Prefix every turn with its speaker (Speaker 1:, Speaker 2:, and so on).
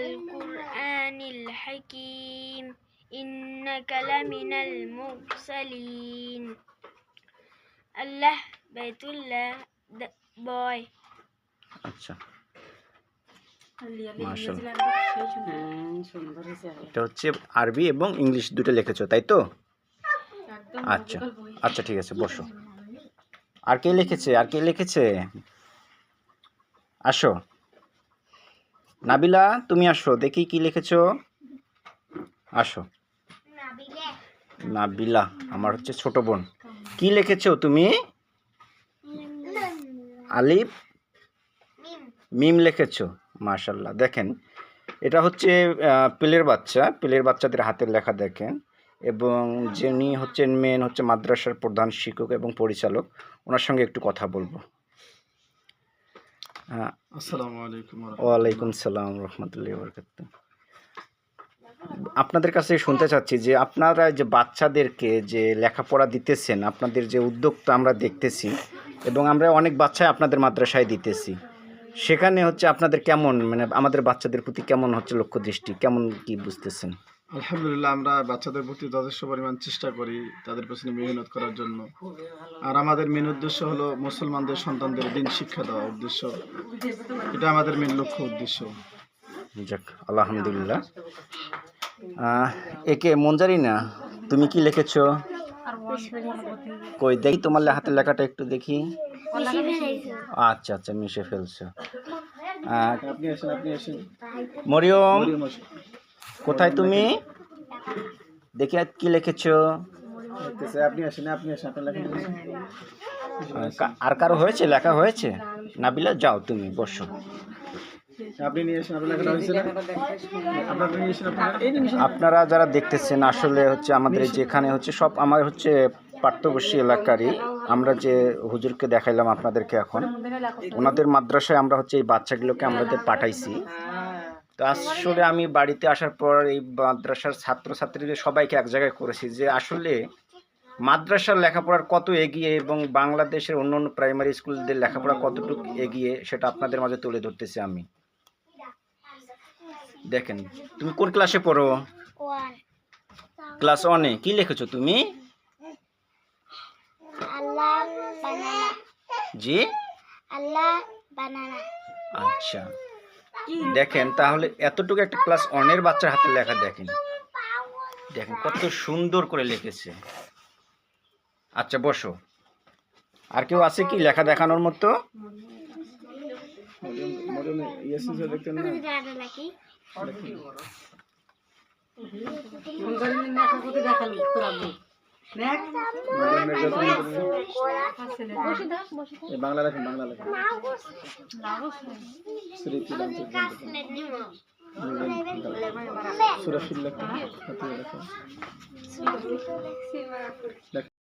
Speaker 1: القرآن الحكيم إنك لمن المرسلين الله بيت الله د- boy
Speaker 2: আচ্ছা
Speaker 3: মাশাআল্লাহ।
Speaker 2: মাশাআল্লাহ।
Speaker 3: হ্যাঁ, সুন্দর হয়েছে আল্লাহ।
Speaker 2: এটা হচ্ছে আরবি এবং ইংলিশ দুটো লিখেছো তাই তো
Speaker 3: একদম
Speaker 2: আচ্ছা
Speaker 3: নবুকল বই।
Speaker 2: আচ্ছা ঠিক আছে বসো আর কে লিখেছে আর কে লিখেছে আসো নাবিলা, তুমি আসো, দেখি কি লিখেছো। আসো। নাবিলা, আমার হচ্ছে ছোট বোন। কি লিখেছো তুমি? আলিফ। মিম লিখেছো মাশাল্লাহ দেখেন, এটা হচ্ছে পেলের বাচ্চা। পেলের বাচ্চাদের হাতের লেখা দেখেন। এবং যিনি হচ্ছেন মেন হচ্ছে মাদ্রাসার প্রধান শিক্ষক এবং পরিচালক। ওনার সঙ্গে একটু কথা বলব।
Speaker 4: আসসালামু আলাইকুম
Speaker 2: ওয়ালাইকুম সালাম রহমতুল্লাহ বরকাত আপনাদের কাছে শুনতে চাচ্ছি যে আপনারা যে বাচ্চাদেরকে যে লেখাপড়া দিতেছেন আপনাদের যে উদ্যোগটা আমরা দেখতেছি এবং আমরা অনেক বাচ্চাই আপনাদের মাদ্রাসায় দিতেছি সেখানে হচ্ছে আপনাদের কেমন মানে আমাদের বাচ্চাদের প্রতি কেমন হচ্ছে লক্ষ্য দৃষ্টি কেমন কি বুঝতেছেন?
Speaker 4: আলহামদুলিল্লাহ আমরা বাচ্চাদের প্রতি যথেষ্ট পরিমাণ চেষ্টা করি তাদের পেছনে মেহনত করার জন্য। আর আমাদের মেন উদ্দেশ্য হলো মুসলমানদের সন্তানদের দিন শিক্ষা দেওয়া উদ্দেশ্য। এটা আমাদের মেন লক্ষ্য উদ্দেশ্য।
Speaker 2: যাক আলহামদুলিল্লাহ। একে মঞ্জারি না তুমি কি লিখেছ? কই দেখি তোমার হাতের লেখাটা একটু দেখি। আচ্ছা আচ্ছা মিশে ফেলছো। আহ,
Speaker 4: আপনি আসেন আপনি আসেন।
Speaker 2: মরিয়ম। কোথায় তুমি? দেখি কি লিখেছো?
Speaker 4: আপনি আসেন আপনি আসেন
Speaker 2: আর কারও হয়েছে? লেখা হয়েছে? নাবিলা যাও তুমি বসো।
Speaker 4: আপনার
Speaker 2: যারা দেখতেছেন আসলে হচ্ছে আমাদের যেখানে হচ্ছে সব আমার হচ্ছে পার্শ্ববর্তী এলাকারই আমরা যে হুজুরকে দেখাইলাম আপনাদেরকে এখন ওনাদের মাদ্রাসায় আমরা হচ্ছে এই বাচ্চাগুলোকে আমাদের পাঠাইছি। তো আসলে আমি বাড়িতে আসার পর এই মাদ্রাসার ছাত্রছাত্রীদের সবাইকে এক জায়গায় করেছি যে আসলে মাদ্রাসার লেখাপড়ার কত এগিয়ে এবং বাংলাদেশের অন্য অন্য প্রাইমারি স্কুলদের লেখাপড়া কতটুকু এগিয়ে সেটা আপনাদের মাঝে তুলে ধরতেছি আমি। দেখেন তুমি কোন ক্লাসে পড়ো? ক্লাস ওয়ানে কি লিখেছো তুমি? জি?
Speaker 1: Allah banana
Speaker 2: আচ্ছা। দেখেন তাহলে এতটুকু একটা ক্লাস ওয়ানের বাচ্চার হাতে লেখা দেখেন দেখেন কত সুন্দর করে লিখেছে আচ্ছা বসো আর কেউ আছে কি লেখা দেখানোর মতো
Speaker 4: বাংলা লেখেন বাংলা লেখেন। স্মৃতি লাঞ্চ সুরক্ষিত লেখা হাতে লেখা